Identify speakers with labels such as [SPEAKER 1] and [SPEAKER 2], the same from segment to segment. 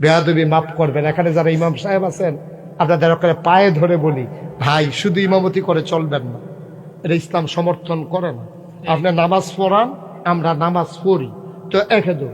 [SPEAKER 1] বেয়াদবি মাফ করবেন। এখানে যারা ইমাম সাহেব আছেন, আপনাদের ওখানে পায়ে ধরে বলি, ভাই, শুধু ইমামতি করে চলবেন না। এটা ইসলাম সমর্থন করে না। আপনি নামাজ পড়ান, আমরা নামাজ পড়ি। তো একে দু,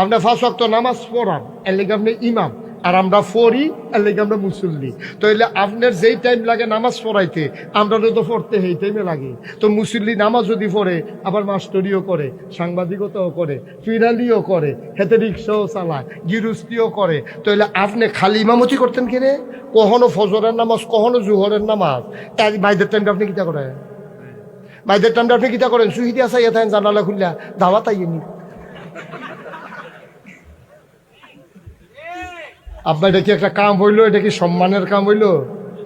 [SPEAKER 1] আপনি ফাঁস তো নামাজ পড়ান, এর লেগে আপনি ইমাম। আর আমরা পড়ি আর লেগে আমরা মুসল্লি। তো এলে আপনার যেই টাইম লাগে নামাজ পড়াইতে, আমরা তো পড়তে সেই টাইমে লাগে। তো মুসল্লি নামাজ যদি পড়ে, আবার মাস্টরিও করে, সাংবাদিকতাও করে, ফিরালিও করে হেতে রিক্সাও চালায় গিরুস্তিও করে। তো এলে আপনি খালি ইমামতি করতেন কিনে কখনো ফজরের নামাজ, কখনো জুহরের নামাজ। এক বাইদের টাইমটা আপনি কিতা করেন? বাইদের টাইমটা আপনি কিতা করেন? সুহিদি আসা ইয়ে থাকেন জানালা খুললা দাওয়াত আইনি আপনার এটা কি একটা কাম হইল? এটা কি সম্মানের কাম হইল?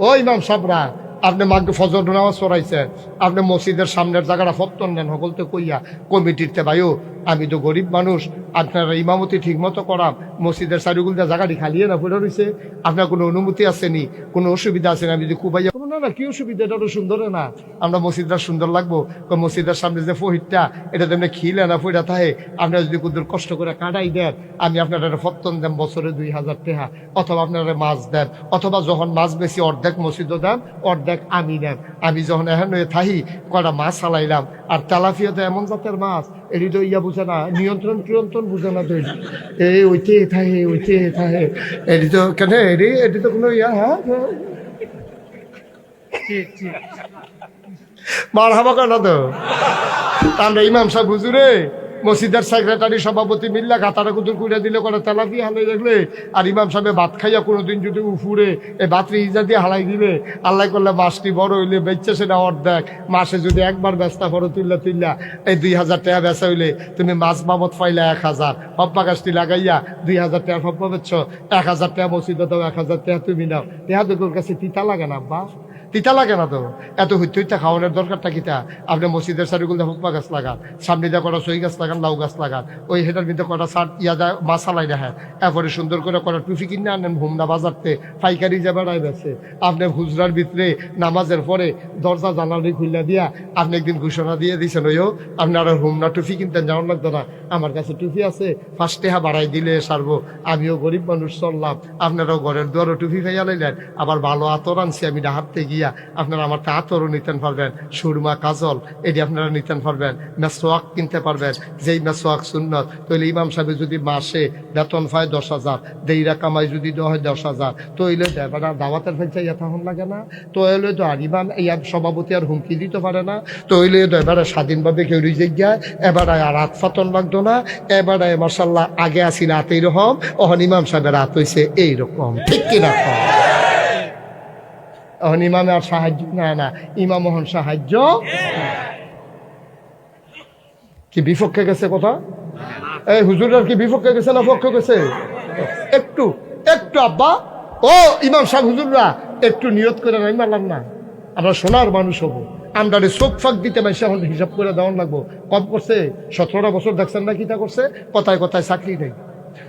[SPEAKER 1] ও ইমাম সাবরা, আপনি মাকে ফজর নামাজ পড়াইছেন, আপনি মসজিদের সামনের জায়গাটা ফত্তন নেন সকলতে কইয়া কমিটিতে ভাইও, আমি তো গরিব মানুষ, আপনারা ইমামতি ঠিক মতো করাম মসজিদের চারিগুলটা জায়গাটি খালিয়ে না ফুলে রয়েছে আপনার কোনো অনুমতি আসেনি, কোনো অসুবিধা আসেনি, আমি যদি খুব কুবাইয়া না না কি অসুবিধা এটা তো সুন্দর না। আমরা মসজিদটা সুন্দর লাগবো। মসজিদের সামনে যে ফহিরটা এটা তেমনি খিলে না ফইরা থাকে। আপনারা যদি কুদুর কষ্ট করে কাটাই দেন, আমি আপনার ফত্তন দেন, বছরে দুই হাজার টাকা অথবা আপনারা মাছ দেন, অথবা যখন মাছ বেশি অর্ধেক মসজিদও দেন, অর্ধেক আমি নেন। আমি যখন এখন থাহি কটা মাছ চালাইলাম। আর তেলাফিয়া তো এমন জাতের মাছ, এটি তো ইয়া বুঝে না, নিয়ন্ত্রণ কিয়ন্ত্রণ বুঝে না তো। এই ওইতে থাকে ওইতে থাকে। এটি তো কেন, এটি এটি তো কোনো ইয়া হ্যাঁ। মার হাবা কেন তো? আমরা ইমাম সাহেব হুজুরে, মসজিদের সেক্রেটারি সভাপতি মিল্লা গাতারা কুতুর কুড়ে দিলে করে তেলাপি হালাই দেখলে, আর ইমাম সাহেব ভাত খাইয়া কোনোদিন যদি উফুরে এই ভাতরি ইজা দিয়ে হালাই দিলে, আল্লাহ করলে মাসটি বড় হইলে বেচছে সেটা অর্ধেক, মাসে যদি একবার ব্যস্তা ফরো তুললা তুললা এই দুই হাজার টাকা বেচা হইলে তুমি মাছ বাবদ পাইলে এক হাজার, হপ্পা গাছটি লাগাইয়া দুই হাজার টাকা হপ্পা বেচছ, এক হাজার টাকা মসজিদে দাও, এক হাজার টাকা তুমি নাও। তেহা তোর কাছে তিতা লাগে না বা তিতা লাগে না তো? এত হইতে হইতে খাওয়ানোর দরকারটা কিতা আপনি মসজিদের সারিগুলো হুকমা গাছ লাগান, সামনে দিয়ে কটা সই গাছ লাগান, লাউ গাছ লাগান, ওই হেটার ভিতরে কটা সার ইয়া যায় মাসালাই দেখা এরপরে সুন্দর করে কটা টুফি কিনে আনেন ভুমনা বাজারতে, পাইকারি যে বেড়ায় বেছে। আপনি হুজরার ভিতরে নামাজের পরে দরজা জানালি খুললা দিয়া আপনি একদিন ঘোষণা দিয়ে দিয়েছেন ওইও আপনারা হুমনা টুফি কিনতেন যাওয়ার লাগতো না। আমার কাছে টুফি আছে ফার্স্টে হা বাড়াই দিলে সারবো। আমিও গরিব মানুষ চললাম, আপনারাও ঘরের দুয়ারও টুফি খাইয়া লাইলেন। আবার ভালো আতর আনছি, আমি ডাহাতে গিয়া আপনারা আমার তা আতরও নিতেন পারবেন, সুরমা কাজল এটি আপনারা নিতেন পারবেন, মেসোয়াক কিনতে পারবেন, যেই মেসোয়াক সুন্নত তাহলে ইমাম সাহেব যদি মাসে বেতন পায় দশ হাজার, দেইরা কামাই যদি হয় দশ হাজার তো এলে দেবারা দাওয়াতের ফেলছে ইয়া তখন লাগে না তো এলে তো আর ইমাম ইয়ার সভাপতি আর হুমকি দিতে পারে না তো এলে তো এবারে স্বাধীনভাবে কেউ রিজেক যায় এবারে আর রাত ফাতন লাগতো না, এবারে মার্শাল্লাহ আগে আসিল রাত এইরকম অহন ইমাম সাহেবের রাত হয়েছে এইরকম, ঠিক কিনা? এখন ইমামে আর সাহায্য না না ইমাম মোহন সাহায্য। কি বিপক্ষে গেছে কথা? এই হুজুরের কি বিপক্ষে গেছে না পক্ষে গেছে? একটু একটু আব্বা। ও ইমাম সাহেব হুজুররা একটু নিয়ত করে নাই মারলাম না। আমরা সোনার মানুষ হব। আমরা চোখ ফাঁক দিতে মাইসে এখন হিসাব করে দেওয়ান লাগবো। কম করছে সতেরোটা বছর দেখছেন না কিটা করছে? কথায় কথায় চাকরি নেই।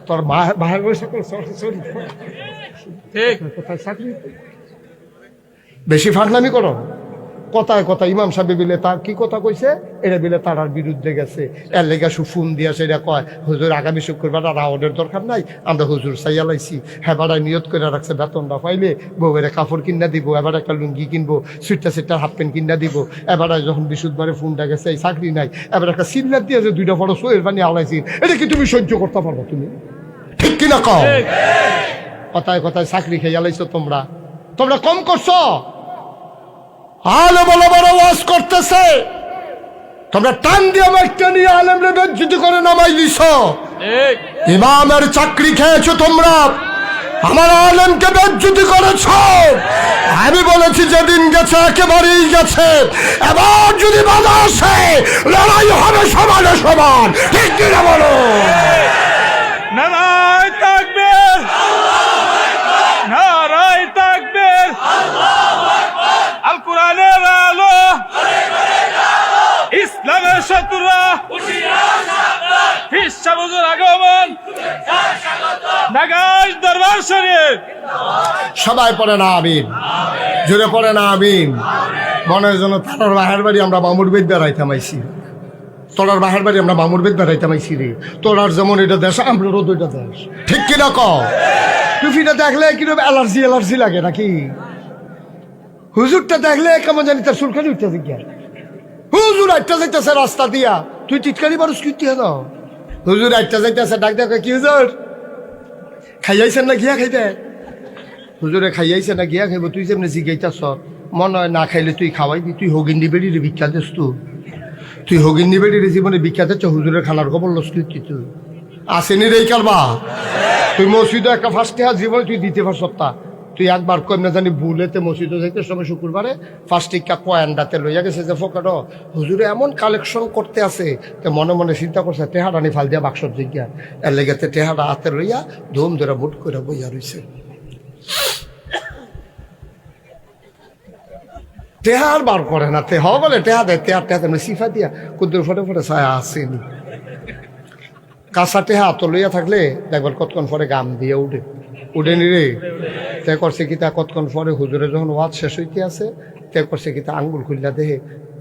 [SPEAKER 1] তোর মা বাহির বসে কোথায় চাকরি বেশি ফাটলামি করো। কথায় কথা ইমাম সাহেব বিলে তার কি কথা কইছে? এটা বিলে তারার বিরুদ্ধে গেছে। এর লেগে সুফুন দিয়া সেটা কয় হুজুর আগামী শুক্রবার রাওয়ানের দরকার নাই আমরা হুজুর চাইয়া লাইছি। হ্যাঁ নিয়ত করে রাখছে বেতনটা পাইলে বউয়ের কাপড় কিনা দিব এবার একটা লুঙ্গি কিনবো সুইটার সেটার হাফ প্যান্ট কিনা দিব। এবার যখন বিশুদ্ধবারে ফোনটা গেছে এই চাকরি নাই এবার একটা সিলিন্ডার দিয়ে যে দুইটা বড় সোয়ের বানিয়ে আলাইছি এটা কি তুমি সহ্য করতে পারব তুমি? ঠিক কিনা কও? কথায় কথায় চাকরি খেয়ে লাইছো তোমরা। তোমরা কম করছ। আলে বড় বড় ওয়াজ করতেছে। তোমরা টান দিয়ে মাইকটা নিয়ে আলেমরে বেজ্জুতি করে নামাই দিছ। ইমামের চাকরি খেয়েছো তোমরা। আমার আলেমকে বেজ্জুতি করেছ। আমি বলেছি যেদিন গেছে একেবারেই গেছে। এবার যদি বাধা আসে লড়াই হবে সমানে সমান। ঠিক কিনা বলো? সবাই পড়ে না, আমিন। জোরে পড়ে না, আমিন। মনে হয় যেন তার বাহের বাড়ি আমরা মামুর বেদ বেড়াই থামাইছি তোরার বাহার বাড়ি আমরা মামুর বেদ বেড়াইতাম রে। তোরার যেমন এটা দেশ আমরারও দুইটা দেশ। ঠিক ক টুফিটা দেখলে কীরকম অ্যালার্জি অ্যালার্জি লাগে নাকি? হুজুরটা দেখলে কেমন জানি তার সুলখানি উঠতে গিয়া হুজুর আটটা যাইতেছে রাস্তা দিয়া। তুই টিটকারি মানুষ কি দাও হুজুর আটটা যাইতেছে, ডাক দেখো কি হুজুর? খাইয়াইছেন না গিয়া খাইতে। হুজুরে খাইয়াইছে না, গিয়া খাইব, তুই যেমনি জিগাইতাছ, মন হয় না খাইলে তুই খাওয়াইবি, তুই হগিন্দি বেড়ি রে ভিক্ষা দিস তুই তুই হগিন্দি বেড়ি রে জীবনে ভিক্ষা চ হুজুরের খানার খবর লস তুই তুই আসেনি রে কারবা তুই মসজিদে একটা ফার্স্টে হাত জীবনে তুই দিতে পারছ তা তুই একবার কম না জানি ভুলেতে মসজিদে যাইতে সময় শুক্রবারে ফার্স্ট টিকা কয়ান্ডাতে লইয়া গেছে যে, ফোকাটো, হুজুরে এমন কালেকশন করতে আছে তে মনে মনে চিন্তা করছে টেহারা নি ফাল দিয়া বাক্সর জিজ্ঞা এর লেগেতে টেহারা হাতে লইয়া ধুম ধরে মুট করে বইয়া রইছে। টেহার বার করে না তেহ বলে টেহা দেয় তেহার টেহা তেমনি সিফা দিয়া কুদ্দুর ফটে ফটে ছায়া আসেনি কাঁচা টেহা তো লইয়া থাকলে দেখবার কতক্ষণ পরে গাম দিয়ে উঠে। উঠে নি রে। তে করছে কি তা কতক্ষণ পরে হুজুরে যখন ওয়াজ শেষ হইতে আছে, তে করছে কি তা আঙ্গুল খুললা দেহে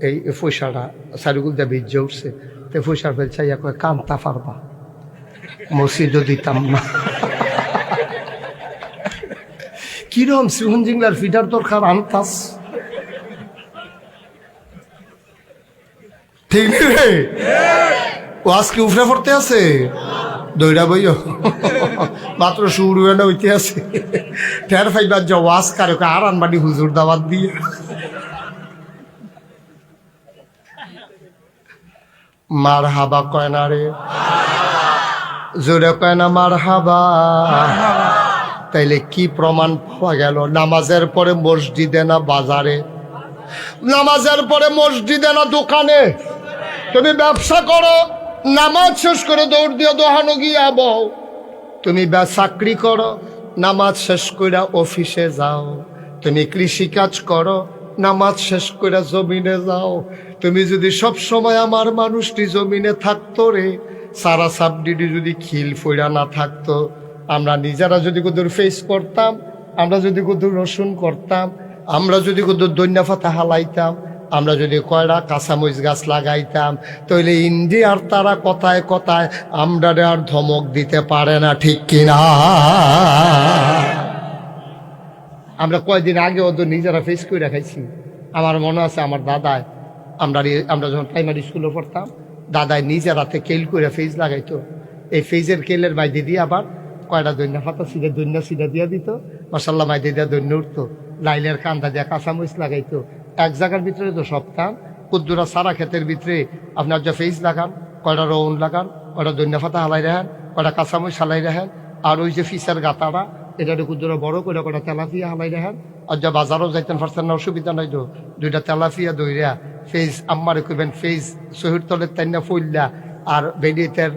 [SPEAKER 1] এই পয়সাটা সারিগুল দিয়ে ভিজে উঠছে। তে পয়সার ফেল চাইয়া কয় কান্তা পারবা। মসজিদও দিতাম না। কিরম শ্রীহন জিংলার ফিডার দরকার, আনতাস। ঠিক রে ও আজকে উফরে পড়তে আছে? দইরা বইও। মাত্র শুরু না হইতে আছে। ঠের ফাইবার যা ওয়াজ কারে আর আনবানি হুজুর দাওয়াত দিয়ে। মার হাবা কয় না রে? জোরে কয় না মার হাবা তাইলে কি প্রমাণ পাওয়া গেল? নামাজের পরে মসজিদে না বাজারে? নামাজের পরে মসজিদে না দোকানে? তুমি ব্যবসা করো, নামাজ শেষ করে দৌড় দিয়ে দোহানো গিয়া বও। তুমি চাকরি করো, নামাজ শেষ করে অফিসে যাও। তুমি কৃষিকাজ করো, নামাজ শেষ করে জমিনে যাও। তুমি যদি সব সময় আমার মানুষটি জমিনে থাকতো রে, সারা সাবডিডি যদি খিল ফইরা না থাকতো, আমরা নিজেরা যদি কুদুর ফেস করতাম, আমরা যদি কুদুর রসুন করতাম, আমরা যদি কুদুর দৈন্য ফাতা হালাইতাম আমরা যদি কয়টা কাঁচামরিচ গাছ লাগাইতাম তাহলে ইন্ডিয়ার তারা কথায় কথায় আমরা আর ধমক দিতে পারে না, ঠিক কিনা আমরা কয়দিন আগে ওদের নিজেরা ফেস করে খাইছি। আমার মনে আছে আমার দাদায় আমরা আমরা যখন প্রাইমারি স্কুলে পড়তাম দাদায় নিজের হাতে কেল করে ফেজ লাগাইতো। এই ফেজের কেলের মাইদি দিয়ে আবার কয়টা দৈন্য ফাতা সিধে দৈন্য সিধা দিয়ে দিত। মশাল্লা মাইদি দিয়ে দৈন্য উঠতো। লাইলের কান্দা দিয়ে কাঁচামরিচ লাগাইতো। এক জায়গার ভিতরে তো সপ্তাহ কুদ্দুরা সারা ক্ষেতের ভিতরে আপনার যে ফেজ লাগান, কয়টা রৌন লাগান, কয়টা দৈন্য ফাতা হালাই রাখেন, কয়টা কাঁচামরিচ হালাই রাখেন, আর ওই যে ফিসের গাতাটা এটা কুদ্দুরা বড় করে কয়টা তেলাপিয়া হালাই রাখেন। আর যা বাজারও যাইতেন পারছেন না অসুবিধা নাই তো, দুইটা তেলাপিয়া দইরা ফেজ আম্মারে কইবেন ফেজ শহীদ তলের তাইনা ফুললা আর বেডিতের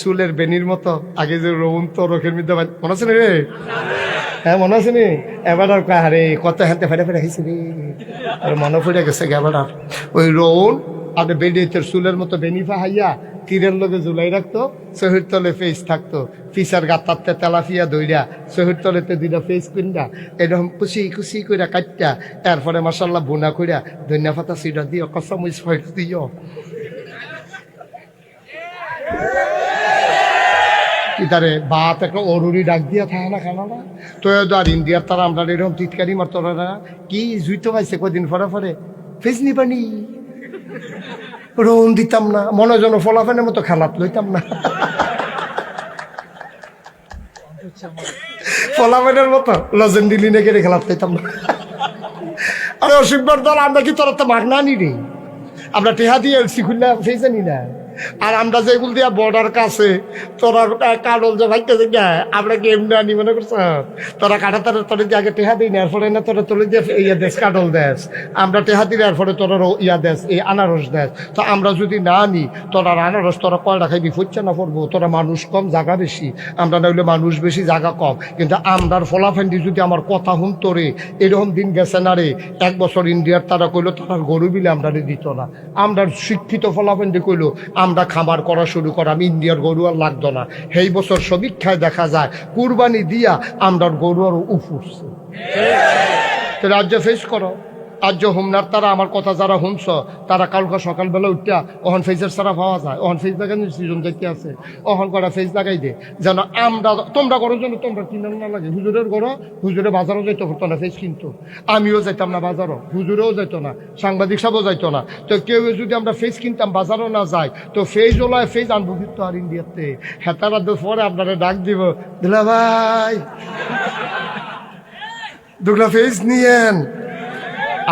[SPEAKER 1] চুলের বেনির মতো, আগে যে রৌন তো রোখের মধ্যে মনে আছে রে? হ্যাঁ মনে আছে নি? এবার আর আরে কত হাতে ফেটে ফেটে খাইছি রে আর মনে পড়ে গেছে এবার আর। ওই রৌন আর বেডিতের চুলের মতো বেনি ফাহাইয়া তীরের লগে ঝুলাই রাখতো শহীদ তলে ফেস থাকতো। ফিসার গাতারতে তেলাফিয়া দইরা শহীদ তলেতে দুইটা ফেস কিনরা এরকম কুচি কুচি কইরা কাটটা এরপরে মাসাল্লাহ বোনা কইরা, ধনিয়া পাতা সিডা দিও ফয়েস দিও কি তারে বাত একটা অরুরি ডাক দিয়া থাকে না খানা না? তো আর ইন্ডিয়ার তারা আমরা এরকম টিটকারি মারতো না। কি জুইতো পাইছে কদিন পরে পরে? ফেস নিবানি রোন দিতাম না, মনে যেন ফলাফেনের মতো খেলাত লইতাম না। ফলাফেনের মতো লজেন দিলি নাকি রে খেলাত লইতাম না। আরে অসুখবার দল, আমরা কি তোরা তো মাগনা নি রে? আমরা টেহা দিয়ে এলসি খুললে সেই জানি না। আর আমরা যেগুলো দিয়া বর্ডার কাছে, তোরা কাডল যে ভাইতে না আমরা কি এমনি আনি মনে করছ? তোরা কাটা তারা তোরা আগে টেহা দিই না, এরপরে না তোরা তোলে দিয়ে ইয়া দেশ কাডল দেশ। আমরা টেহা দিলে এরপরে তোরা ইয়া দেশ, এই আনারস দেশ। তো আমরা যদি না আনি, তোরা আনারস তোরা কয়টা খাইবি ফুটছে না পড়ব তোরা মানুষ কম জায়গা বেশি। আমরা না হইলে মানুষ বেশি জায়গা কম। কিন্তু আমরার ফলাফেন্ডি যদি আমার কথা শুনতো রে, এরকম দিন গেছে না রে, এক বছর ইন্ডিয়ার তারা কইলো তার গরু বিলে আমরা দিত না। আমরা শিক্ষিত ফলাফেন্ডি কইলো আমরা খামার করা শুরু করাম, ইন্ডিয়ার গরু আর লাগতো না। সেই বছর সমীক্ষায় দেখা যায়, কুরবানি দিয়া আমরা গরু আর উফুরছে। রাজ্য ফেস করো। আজ হোমনার, তারা আমার কথা যারা শুনছ, তারা কালকে সকালবেলা উঠিয়া অহন ফেজের সারা পাওয়া যায়। অহন ফেজ লাগানোর সিজন যাইতে আছে। অহন করা ফেজ লাগাই দে। যেন আমরা, তোমরা করার জন্য তোমরা কিনার না লাগে। হুজুরের ঘর হুজুরে বাজারও যাইতে হতো না ফেজ কিনতো। আমিও যাইতাম না বাজারও, হুজুরেও যাইতো না, সাংবাদিক সাহেবও যাইতো না। তো কেউ যদি আমরা ফেজ কিনতাম, বাজারও না যাই তো ফেজ ওলায় ফেজ আনব কিন্তু আর ইন্ডিয়াতে। হেতারা পরে আপনারা ডাক দিব, দিলা ভাই। দুগলা ফেজ নিয়েন।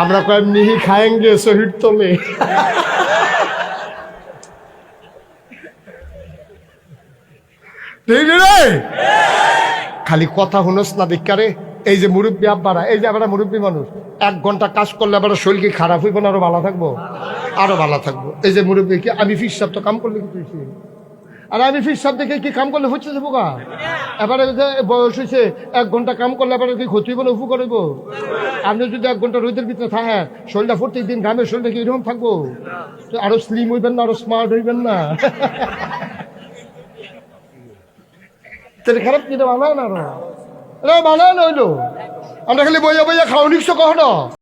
[SPEAKER 1] আমরা কয়েক নিহি খায়েঙ্গে শহীদ তোলে। খালি কথা শুনোস না দেখারে এই যে মুরব্বী আব্বারা, এই যে আবার মুরব্বী মানুষ, এক ঘণ্টা কাজ করলে আবার শরীর কি খারাপ হইব না, আরও ভালো থাকব? আরও ভালো থাকব। এই যে মুরব্বী কি, আমি ফিস সাহেব তো কাম করলে কি আর আমি ফিস সাহেব দেখে কি কাম করলে হচ্ছে যাব এবারে বয়স হয়েছে, এক ঘণ্টা কাম করলে এবারে কি ক্ষতি না উপকার আপনি যদি এক ঘণ্টা রোদের ভিতরে শরীরটা প্রত্যেক দিন ঘামে শরীরটা কি এরকম থাকব? আরও স্লিম হইবেন না, আরও স্মার্ট হইবেন না। তাহলে খারাপ কিনা বানায় না আরও। বানায় না হইল। আমরা খালি বইয়া বইয়া খাওয়া নিচ্ছ কখনো?